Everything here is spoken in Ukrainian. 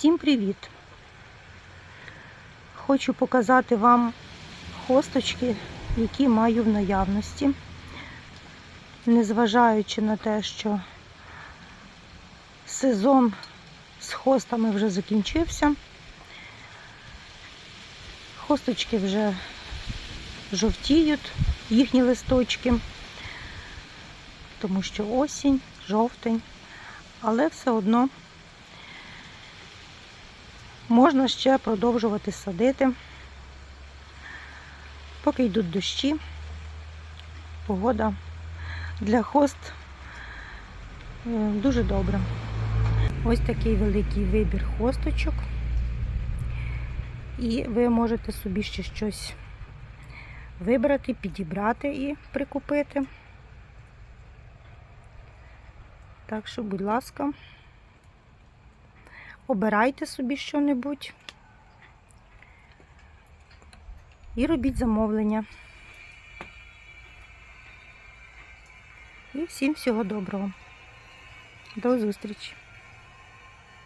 Всім привіт! Хочу показати вам хосточки, які маю в наявності, незважаючи на те, що сезон з хостами вже закінчився. Хосточки вже жовтіють, їхні листочки, тому що осінь, жовтень, але все одно можна ще продовжувати садити, поки йдуть дощі, погода для хост е, дуже добра. Ось такий великий вибір хосточок. І ви можете собі ще щось вибрати, підібрати і прикупити. Так що, будь ласка, обирайте собі що-небудь і робіть замовлення. І всім всього доброго. До зустрічі!